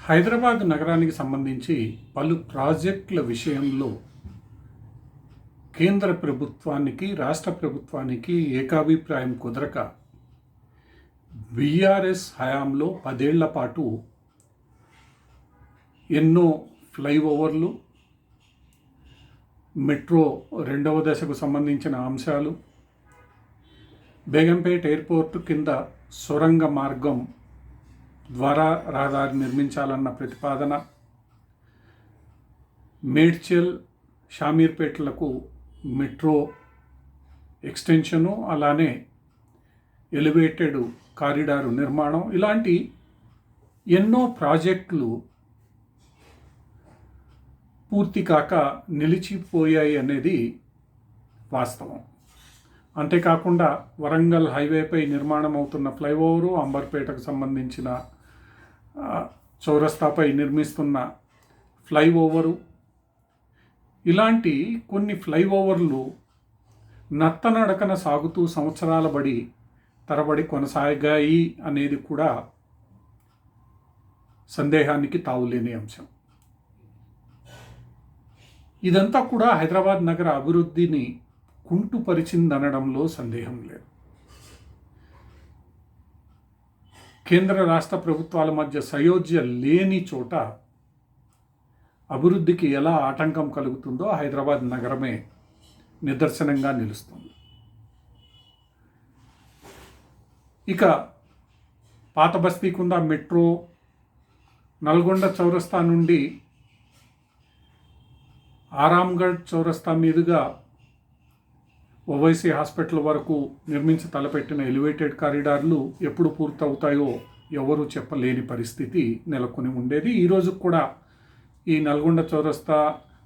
హైదరాబాద్ నగరానికి సంబంధించి పలు ప్రాజెక్టుల విషయంలో కేంద్ర ప్రభుత్వానికి రాష్ట్ర ప్రభుత్వానికి ఏకాభిప్రాయం కుదరక బీఆర్ఎస్ హయాంలో పదేళ్ళ పాటు ఎన్నో ఫ్లైఓవర్లు మెట్రో రెండవ దశకు సంబంధించిన అంశాలు బేగంపేట్ ఎయిర్పోర్టు కింద సొరంగ మార్గం ద్వారా రహదారి నిర్మించాలన్న ప్రతిపాదన. మేడ్చల్ షామీర్పేటలకు మెట్రో ఎక్స్టెన్షను అలానే ఎలివేటెడ్ కారిడారు నిర్మాణం. ఇలాంటి ఎన్నో ప్రాజెక్టులు పూర్తి కాక నిలిచిపోయాయి అనేది వాస్తవం. అంతేకాకుండా వరంగల్ హైవేపై నిర్మాణం అవుతున్న ఫ్లైఓవరు అంబర్పేటకు సంబంధించిన చౌరస్తాపై నిర్మిస్తున్న ఫ్లైఓవరు. ఇలాంటి కొన్ని ఫ్లైఓవర్లు నత్తనడకన సాగుతూ సంవత్సరాల బడి తరబడి కొనసాగాయి అనేది కూడా సందేహానికి తావులేని అంశం. ఇదంతా కూడా హైదరాబాద్ నగర అభివృద్ధిని కుంటుపరిచిందనడంలో సందేహం లేదు. కేంద్ర రాష్ట్ర ప్రభుత్వాల మధ్య సయోధ్య లేని చోట అభివృద్ధికి ఎలా ఆటంకం కలుగుతుందో హైదరాబాద్ నగరమే నిదర్శనంగా నిలుస్తుంది. ఇక పాత బస్తీకుంద మెట్రో నల్గొండ చౌరస్తా నుండి ఆరాంగఢ్ చౌరస్తా మీదుగా ఓవైసీ హాస్పిటల్ వరకు నిర్మించి తలపెట్టిన ఎలివేటెడ్ కారిడార్లు ఎప్పుడు పూర్తవుతాయో ఎవరు చెప్పలేని పరిస్థితి నెలకొని ఉండేది. ఈరోజు కూడా ఈ నల్గొండ చౌరస్తా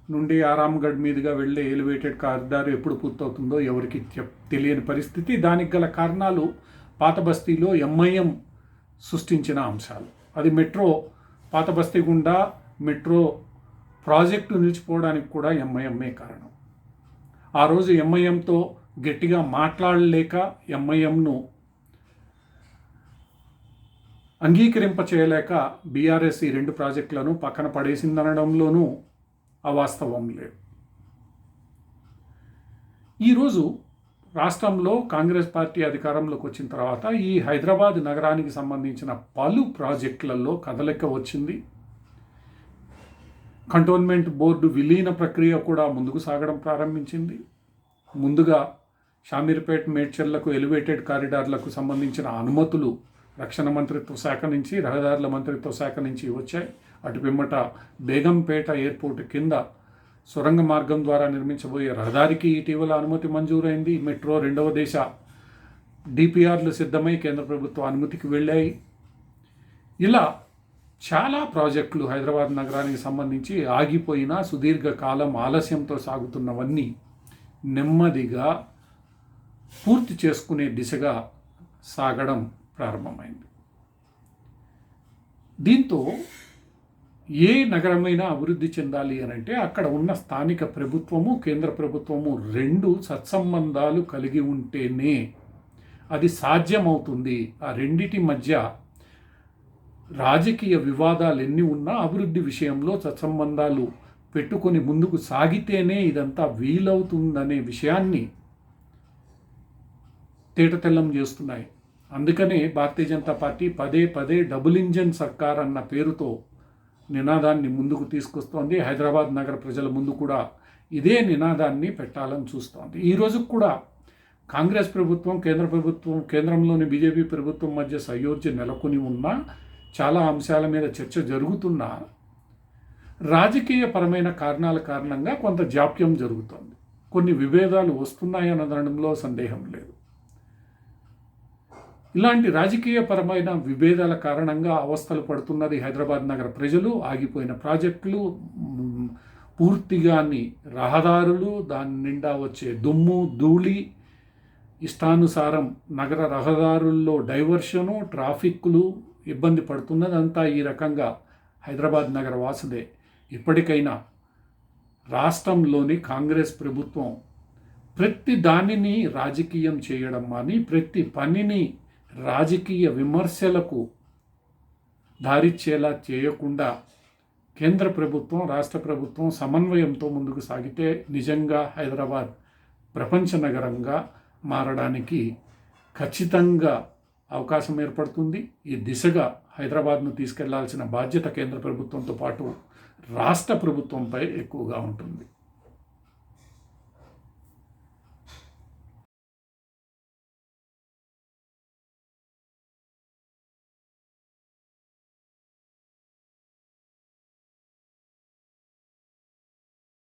నుండి ఆరాంగఢ్ మీదుగా వెళ్ళే ఎలివేటెడ్ కారిడార్ ఎప్పుడు పూర్తవుతుందో ఎవరికి చెప్ తెలియని పరిస్థితి. దానికి గల కారణాలు పాత బస్తీలో ఎంఐఎం సృష్టించిన అంశాలు. అది మెట్రో పాత బస్తీ గుండా మెట్రో ప్రాజెక్టు నిలిచిపోవడానికి కూడా ఎంఐఎంఏ కారణం. ఆ రోజు ఎంఐఎంతో గట్టిగా మాట్లాడలేక ఎంఐఎంను అంగీకరింప చేయలేక బీఆర్ఎస్ ఈ రెండు ప్రాజెక్టులను పక్కన పడేసిందనడంలోనూ అవాస్తవం లేదు. ఈరోజు రాష్ట్రంలో కాంగ్రెస్ పార్టీ అధికారంలోకి వచ్చిన తర్వాత ఈ హైదరాబాద్ నగరానికి సంబంధించిన పలు ప్రాజెక్టులలో కదలిక వచ్చింది. కంటోన్మెంట్ బోర్డు విలీన ప్రక్రియ కూడా ముందుకు సాగడం ప్రారంభించింది. ముందుగా షామీర్పేట్ మేడ్చర్లకు ఎలివేటెడ్ కారిడార్లకు సంబంధించిన అనుమతులు రక్షణ మంత్రిత్వ శాఖ నుంచి రహదారుల మంత్రిత్వ శాఖ నుంచి వచ్చాయి. అటు పిమ్మట బేగంపేట ఎయిర్పోర్ట్ కింద సొరంగ మార్గం ద్వారా నిర్మించబోయే రహదారికి ఇటీవల అనుమతి మంజూరైంది. మెట్రో రెండవ దేశ డిపిఆర్లు సిద్ధమై కేంద్ర ప్రభుత్వ అనుమతికి వెళ్ళాయి. ఇలా చాలా ప్రాజెక్టులు హైదరాబాద్ నగరానికి సంబంధించి ఆగిపోయిన సుదీర్ఘకాలం ఆలస్యంతో సాగుతున్నవన్నీ నెమ్మదిగా పూర్తి చేసుకునే దిశగా సాగడం ప్రారంభమైంది. దీంతో ఏ నగరమైనా అభివృద్ధి చెందాలి అని అంటే అక్కడ ఉన్న స్థానిక ప్రభుత్వము కేంద్ర ప్రభుత్వము రెండు సత్సంబంధాలు కలిగి ఉంటేనే అది సాధ్యమవుతుంది. ఆ రెండిటి మధ్య రాజకీయ వివాదాలు ఎన్ని ఉన్నా అభివృద్ధి విషయంలో సత్సంబంధాలు పెట్టుకొని ముందుకు సాగితేనే ఇదంతా వీలవుతుందనే విషయాన్ని తేటతెల్లం చేస్తున్నాయి. అందుకనే భారతీయ జనతా పార్టీ పదే పదే డబుల్ ఇంజన్ సర్కార్ అన్న పేరుతో నినాదాన్ని ముందుకు తీసుకొస్తోంది. హైదరాబాద్ నగర ప్రజల ముందు కూడా ఇదే నినాదాన్ని పెట్టాలని చూస్తోంది. ఈ కూడా కాంగ్రెస్ ప్రభుత్వం కేంద్ర ప్రభుత్వం కేంద్రంలోని బీజేపీ ప్రభుత్వం మధ్య సయోధ్య నెలకొని ఉన్నా చాలా అంశాల మీద చర్చ జరుగుతున్నా రాజకీయపరమైన కారణాల కారణంగా కొంత జాప్యం జరుగుతోంది. కొన్ని విభేదాలు వస్తున్నాయనడంలో సందేహం లేదు. ఇలాంటి రాజకీయపరమైన విభేదాల కారణంగా అవస్థలు పడుతున్నది హైదరాబాద్ నగర ప్రజలు ఆగిపోయిన ప్రాజెక్టులు పూర్తిగాని రహదారులు దాని నిండా వచ్చే దుమ్ము ధూళి ఇష్టానుసారం నగర రహదారుల్లో డైవర్షను ట్రాఫిక్లు ఇబ్బంది పడుతున్నదంతా ఈ రకంగా హైదరాబాద్ నగర వాసుదే ఇప్పటికైనా రాష్ట్రంలోని కాంగ్రెస్ ప్రభుత్వం ప్రతి దానిని రాజకీయం చేయడం అని ప్రతి పనిని రాజకీయ విమర్శలకు దారిచ్చేలా చేయకుండా కేంద్ర ప్రభుత్వం రాష్ట్ర ప్రభుత్వం సమన్వయంతో ముందుకు సాగితే నిజంగా హైదరాబాద్ ప్రపంచ నగరంగా మారడానికి ఖచ్చితంగా అవకాశం ఏర్పడుతుంది. ఈ దిశగా హైదరాబాద్ను తీసుకెళ్ళాల్సిన బాధ్యత కేంద్ర ప్రభుత్వంతో పాటు రాష్ట్ర ప్రభుత్వంపై ఎక్కువగా ఉంటుంది.